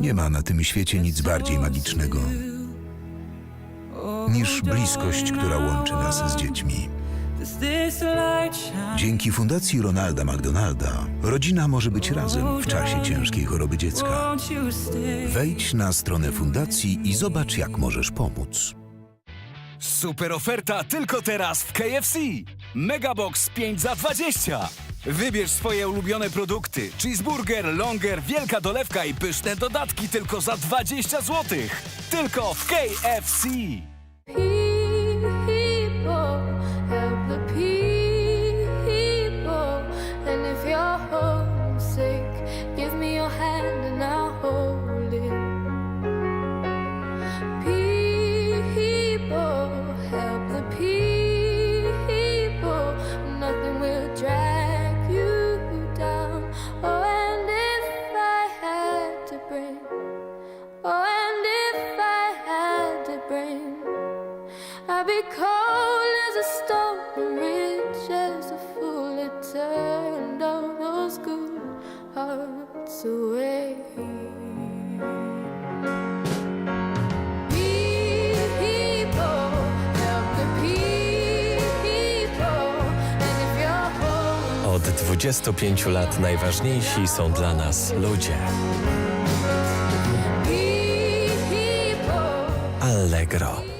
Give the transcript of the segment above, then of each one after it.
Nie ma na tym świecie nic bardziej magicznego niż bliskość, która łączy nas z dziećmi. Dzięki Fundacji Ronalda McDonalda rodzina może być razem w czasie ciężkiej choroby dziecka. Wejdź na stronę fundacji i zobacz, jak możesz pomóc. Super oferta tylko teraz w KFC. Megabox 5 za 20. Wybierz swoje ulubione produkty. Cheeseburger, longer, wielka dolewka i pyszne dodatki tylko za 20 zł. Tylko w KFC. Be cold as a stone rich as a fool. It turned all those good hearts away. Od 25 lat najważniejsi są dla nas ludzie. Allegro.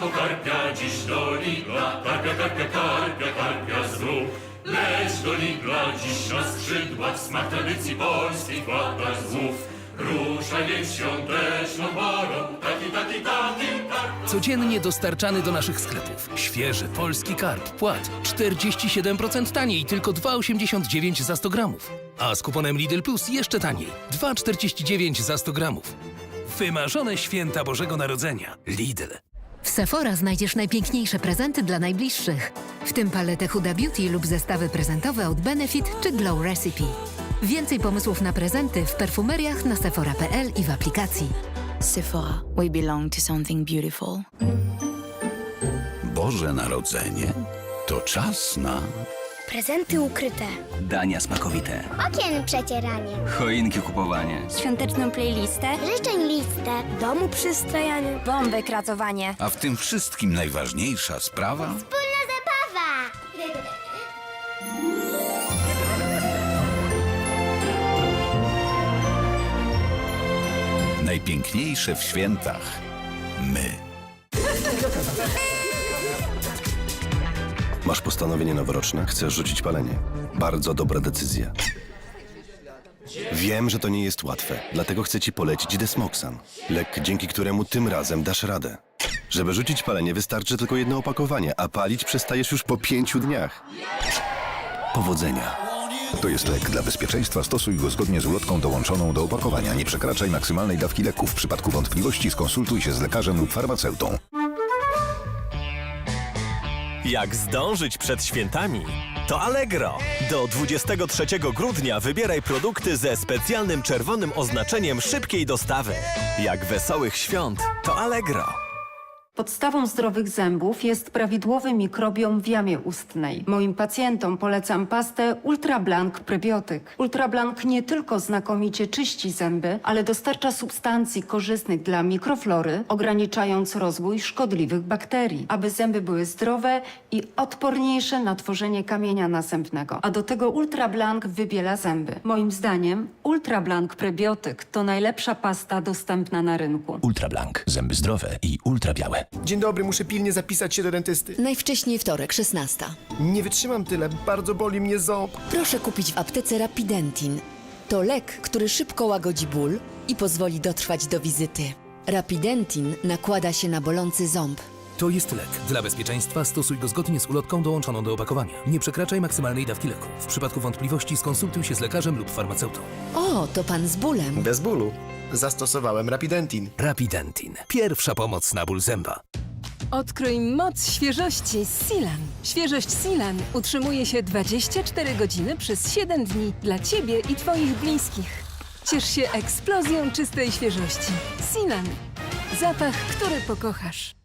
Po karpia dziś do Lidla, karpia, karpia, karpia, karpia znów. Leć do Lidla dziś na skrzydłach, smak tradycji polskiej wkładasz znów. Ruszaj więc świąteczną parą, taki, taki, taki, tak. Codziennie dostarczany do naszych sklepów. Świeży polski karp. Płat 47% taniej, tylko 2,89 za 100 gramów. A z kuponem Lidl Plus jeszcze taniej. 2,49 za 100 gramów. Wymarzone święta Bożego Narodzenia. Lidl. W Sephora znajdziesz najpiękniejsze prezenty dla najbliższych, w tym paletę Huda Beauty lub zestawy prezentowe od Benefit czy Glow Recipe. Więcej pomysłów na prezenty w perfumeriach na sephora.pl i w aplikacji. Sephora, we belong to something beautiful. Boże Narodzenie to czas na Prezenty ukryte. Dania smakowite, Okien przecieranie. choinki kupowanie. Świąteczną playlistę. Życzeń listę. Domu przystrajanie. Bomby kracowanie. A w tym wszystkim najważniejsza sprawa? Wspólna zabawa. Najpiękniejsze w świętach. My. Masz postanowienie noworoczne? Chcesz rzucić palenie? Bardzo dobra decyzja. Wiem, że to nie jest łatwe, dlatego chcę ci polecić Desmoxan. Lek, dzięki któremu tym razem dasz radę. Żeby rzucić palenie wystarczy tylko jedno opakowanie, a palić przestajesz już po pięciu dniach. Powodzenia. To jest lek dla bezpieczeństwa. Stosuj go zgodnie z ulotką dołączoną do opakowania. Nie przekraczaj maksymalnej dawki leków. W przypadku wątpliwości skonsultuj się z lekarzem lub farmaceutą. Jak zdążyć przed świętami? To Allegro. Do 23 grudnia wybieraj produkty ze specjalnym czerwonym oznaczeniem szybkiej dostawy. Jak wesołych świąt, to Allegro. Podstawą zdrowych zębów jest prawidłowy mikrobiom w jamie ustnej. Moim pacjentom polecam pastę Ultra Blank Prebiotyk. Ultra Blank nie tylko znakomicie czyści zęby, ale dostarcza substancji korzystnych dla mikroflory, ograniczając rozwój szkodliwych bakterii, aby zęby były zdrowe i odporniejsze na tworzenie kamienia nasępnego. A do tego Ultra Blank wybiela zęby. Moim zdaniem Ultra Blank Prebiotyk to najlepsza pasta dostępna na rynku. Ultra Blank. Zęby zdrowe i ultra białe. Dzień dobry, muszę pilnie zapisać się do dentysty. Najwcześniej wtorek, 16. Nie wytrzymam tyle, bardzo boli mnie ząb. Proszę kupić w aptece Rapidentin. To lek, który szybko łagodzi ból i pozwoli dotrwać do wizyty. Rapidentin nakłada się na bolący ząb. To jest lek. Dla bezpieczeństwa stosuj go zgodnie z ulotką dołączoną do opakowania. Nie przekraczaj maksymalnej dawki leku. W przypadku wątpliwości skonsultuj się z lekarzem lub farmaceutą. O, to pan z bólem. Bez bólu. Zastosowałem Rapidentin. Rapidentin. Pierwsza pomoc na ból zęba. Odkryj moc świeżości z Silan. Świeżość Silan utrzymuje się 24 godziny przez 7 dni dla Ciebie i Twoich bliskich. Ciesz się eksplozją czystej świeżości. Silan. Zapach, który pokochasz.